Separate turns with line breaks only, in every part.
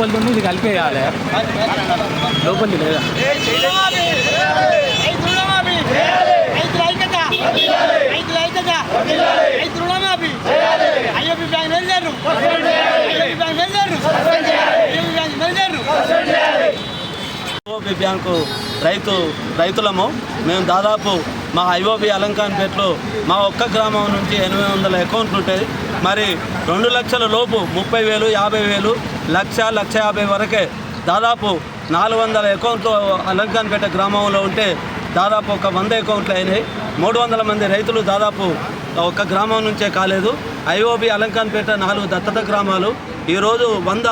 లోపలిది ఇది కలిపేయాలి. లోపలిది లేదా
IOB bank రైతు రైతులము మేము దాదాపు మా ఐఓబి అలంకాన్పేటలో మా ఒక్క గ్రామం నుంచి ఎనిమిది వందల అకౌంట్లు ఉంటాయి. మరి రెండు లక్షల లోపు ముప్పై వేలు యాభై వేలు లక్ష లక్ష యాభై వరకే. దాదాపు నాలుగు వందల అకౌంట్లు అలంకాన్పేట గ్రామంలో ఉంటే దాదాపు ఒక వంద అకౌంట్లు అయినాయి. మూడు వందల మంది రైతులు దాదాపు ఒక గ్రామం నుంచే కాలేదు. ఐఓబి అలంకాన్పేట నాలుగు దత్తత గ్రామాలు. ఈరోజు వంద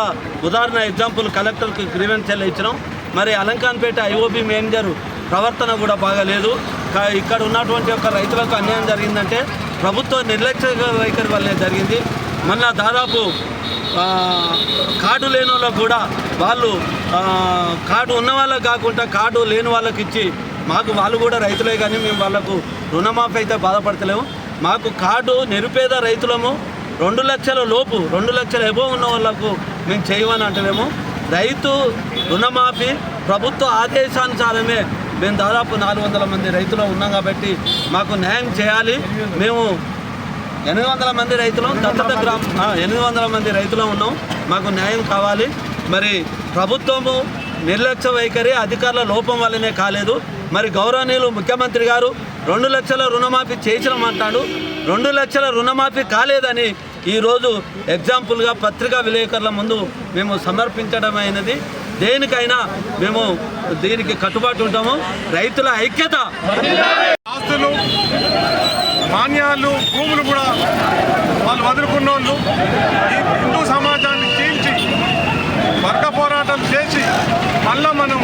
ఉదాహరణ ఎగ్జాంపుల్ కలెక్టర్కి గ్రీవెన్స్ ఇచ్చినాం. మరి అలంకాన్పేట ఐఓబి మేనేజర్ ప్రవర్తన కూడా బాగాలేదు. కా- ఇక్కడ ఉన్నటువంటి ఒక రైతులకు అన్యాయం జరిగిందంటే ప్రభుత్వ నిర్లక్ష్య వైఖరి వల్లనే జరిగింది. మళ్ళా దాదాపు కార్డు లేని వాళ్ళకు కూడా వాళ్ళు కార్డు ఉన్న వాళ్ళకి కాకుండా కార్డు లేని వాళ్ళకి ఇచ్చి మాకు వాళ్ళు కూడా రైతులే కానీ మేము వాళ్ళకు రుణమాఫీ అయితే బాధపడతలేము. మాకు కార్డు నిరుపేద రైతులము రెండు లక్షల లోపు రెండు లక్షల ఎబో ఉన్న వాళ్ళకు మేము చేయమని అంటలేము. రైతు రుణమాఫీ ప్రభుత్వ ఆదేశానుసారమే మేము దాదాపు నాలుగు వందల మంది రైతులు ఉన్నాం కాబట్టి మాకు న్యాయం చేయాలి. మేము ఎనిమిది వందల మంది రైతులు దత్తత గ్రామ ఎనిమిది వందల మంది రైతులు ఉన్నాం. మాకు న్యాయం కావాలి. మరి ప్రభుత్వము నిర్లక్ష్య వైఖరి అధికారుల లోపం వల్లనే కాలేదు. మరి గౌరవనీయులు ముఖ్యమంత్రి గారు రెండు లక్షల రుణమాఫీ చేసినామంటాడు. రెండు లక్షల రుణమాఫీ కాలేదని ఈరోజు ఎగ్జాంపుల్గా పత్రికా విలేకరుల ముందు మేము సమర్పించడం అయినది దేనికైనా మేము దీనికి కట్టుబాటు ఉంటాము. రైతుల ఐక్యత.
ఆస్తులు మాన్యాలు భూములు కూడా వాళ్ళు వదులుకున్న వాళ్ళు ఈ హిందూ సమాజాన్ని చీల్చి వర్గ పోరాటం చేసి మళ్ళా మనం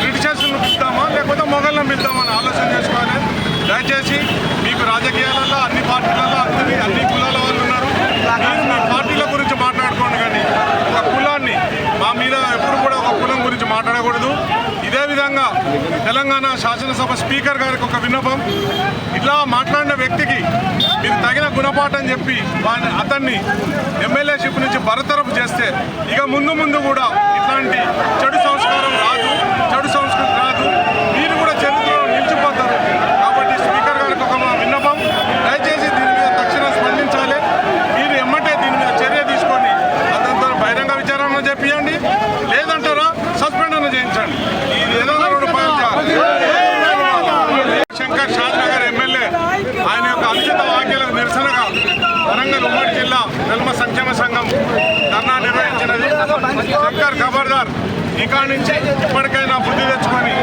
బ్రిటిషర్స్ను పిలుద్దామా లేకపోతే మొఘల్ని పిలుద్దామని అని ఆలోచన చేసుకోవాలి. దయచేసి మీకు రాజకీయాలలో అన్ని పార్టీలలో అందరి అన్ని కులాల వాళ్ళు ఉన్నారు. మీరు మీ పార్టీల గురించి మాట్లాడుకోండి కానీ ఒక కులాన్ని మా మీద ఎప్పుడు కూడా ఒక కులం గురించి మాట్లాడకూడదు. అదేవిధంగా తెలంగాణ శాసనసభ స్పీకర్ గారికి ఒక విన్నపం. ఇట్లా మాట్లాడిన వ్యక్తికి మీరు తగిన గుణపాఠం చెప్పి వాని అతన్ని ఎమ్మెల్యేషిప్ నుంచి బరతరపు చేస్తే ఇక ముందు ముందు కూడా ఇట్లాంటి చెడు సంస్కారం రాదు. చెడు సంస్కృతి ఇక్కడ నుంచి ఇప్పటికైనా బుద్ధి తెచ్చుకొని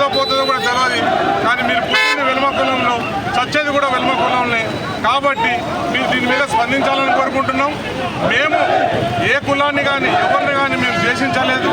వచ్చేసారి పోతుందో కూడా తెలియదు కానీ మీరు పుట్టింది వెలుమ కులంలో చచ్చేది కూడా వెలుమ కాబట్టి మీరు దీని మీద స్పందించాలని కోరుకుంటున్నాం. మేము ఏ కులాన్ని కానీ ఎవరిని కానీ మేము ద్వేషించలేదు.